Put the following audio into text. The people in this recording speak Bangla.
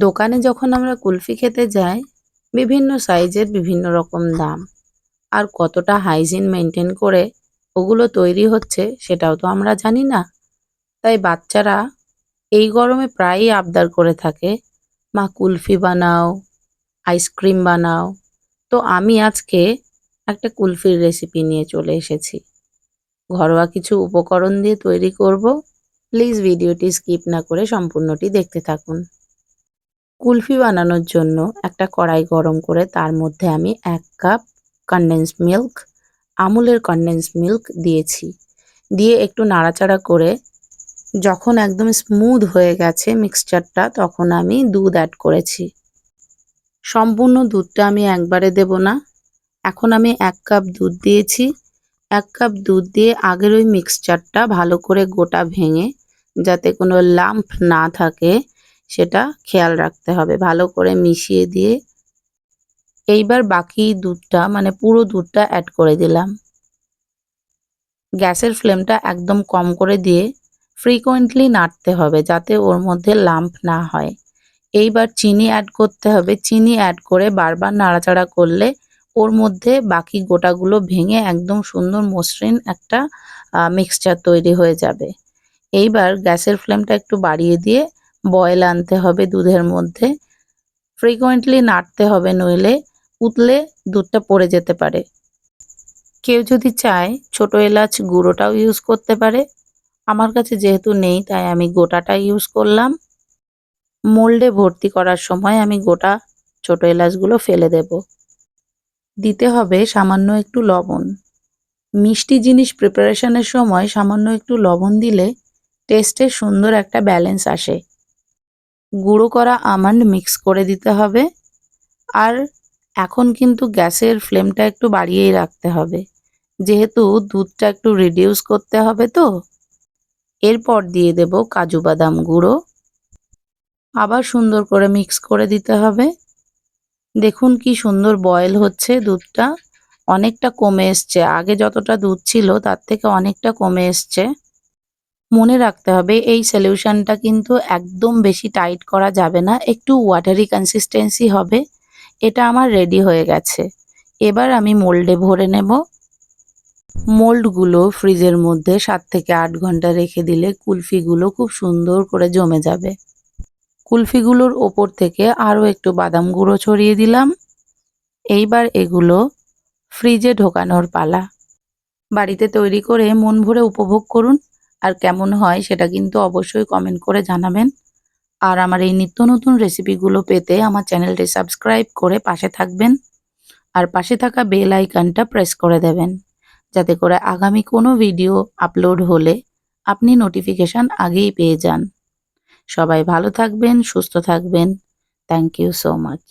দোকানে যখন আমরা কুলফি খেতে যাই, বিভিন্ন সাইজের বিভিন্ন রকম দাম। আর কতটা হাইজিন মেনটেন করে ওগুলো তৈরি হচ্ছে সেটাও তো আমরা জানি না। তাই বাচ্চারা এই গরমে প্রায়ই আবদার করে থাকে, মা, কুলফি বানাও, আইসক্রিম বানাও। তো আমি আজকে একটা কুলফির রেসিপি নিয়ে চলে এসেছি। ঘরোয়া কিছু উপকরণ দিয়ে তৈরি করব। প্লিজ ভিডিওটি স্কিপ না করে সম্পূর্ণটি দেখতে থাকুন। কুলফি বানানোর জন্য একটা কড়াই গরম করে তার মধ্যে আমি এক কাপ কনডেন্স মিল্ক আমুলের কনডেন্স মিল্ক দিয়েছি। দিয়ে একটু নাড়াচাড়া করে যখন একদম স্মুথ হয়ে গেছে মিক্সচারটা তখন আমি দুধ অ্যাড করেছি। সম্পূর্ণ দুধটা আমি একবারে দেব না। এখন আমি এক কাপ দুধ দিয়েছি। এক কাপ দুধ দিয়ে আগের ওই মিক্সচারটা ভালো করে গোটা ভেঙে যাতে কোনো লাম্প না থাকে সেটা খেয়াল রাখতে হবে, ভালো করে মিশিয়ে দিয়ে। এইবার বাকি দুধটা মানে পুরো দুধটা অ্যাড করে দিলাম। গ্যাসের ফ্লেমটা একদম কম করে দিয়ে ফ্রিকোয়েন্টলি নাড়তে হবে যাতে ওর মধ্যে লাম্প না হয়। এইবার চিনি অ্যাড করতে হবে, চিনি অ্যাড করে বারবার নাড়াচাড়া করলে ওর মধ্যে বাকি গোটাগুলো ভেঙে একদম সুন্দর মসৃণ একটা মিক্সচার তৈরি হয়ে যাবে। এইবার গ্যাসের ফ্লেমটা একটু বাড়িয়ে দিয়ে বয়েল আনতে হবে দুধের মধ্যে। ফ্রিকোয়েন্টলি নাড়তে হবে নইলে উতলে দুধটা পড়ে যেতে পারে। কেউ যদি চায় ছোট এলাচ গুঁড়োটাও ইউজ করতে পারে। আমার কাছে যেহেতু নেই, তাই আমি গোটাটা ইউজ করলাম। মোল্ডে ভর্তি করার সময় আমি গোটা ছোট এলাচগুলো ফেলে দেব। দিতে হবে সামান্য একটু লবণ। মিষ্টি জিনিস প্রিপারেশনের সময় সামান্য একটু লবণ দিলে টেস্টে সুন্দর একটা ব্যালেন্স আসে। গুঁড়ো করা আমন্ড মিক্স করে দিতে হবে। আর এখন কিন্তু গ্যাসের ফ্লেমটা একটু বাড়িয়েই রাখতে হবে। যেহেতু দুধটা একটু রিডিউস করতে হবে তো। এরপর দিয়ে দেব কাজু বাদাম গুঁড়ো। আবার সুন্দর করে মিক্স করে দিতে হবে। দেখুন কি সুন্দর বয়েল হচ্ছে দুধটা। অনেকটা কমে এসছে। আগে যতটা দুধ ছিল তার থেকে অনেকটা কমে এসছে। মনে রাখতে হবে, এই সলিউশনটা কিন্তু একদম বেশি টাইট করা যাবে না, একটু ওয়াটারি কনসিস্টেন্সি হবে, এটা আমার রেডি হয়ে গেছে। এবার আমি মোল্ডে ভরে নেব। মোল্ডগুলো ফ্রিজের মধ্যে সাত থেকে আট ঘণ্টা রেখে দিলে কুলফিগুলো খুব সুন্দর করে জমে যাবে। কুলফিগুলোর ওপর থেকে আরও একটু বাদাম গুঁড়ো ছড়িয়ে দিলাম। এইবার এগুলো ফ্রিজে ঢোকানোর পালা। বাড়িতে তৈরি করে মন ভরে উপভোগ করুন। আর কেমন হয় সেটা কিন্তু অবশ্যই কমেন্ট করে জানাবেন। আর আমার এই নিত্য নতুন রেসিপিগুলো পেতে আমার চ্যানেলটি সাবস্ক্রাইব করে পাশে থাকবেন। আর পাশে থাকা বেল আইকনটা প্রেস করে দেবেন। যাতে করে আগামী কোনো ভিডিও আপলোড হলে আপনি নোটিফিকেশান আগেই পেয়ে যান। সবাই ভালো থাকবেন, সুস্থ থাকবেন। Thank you so much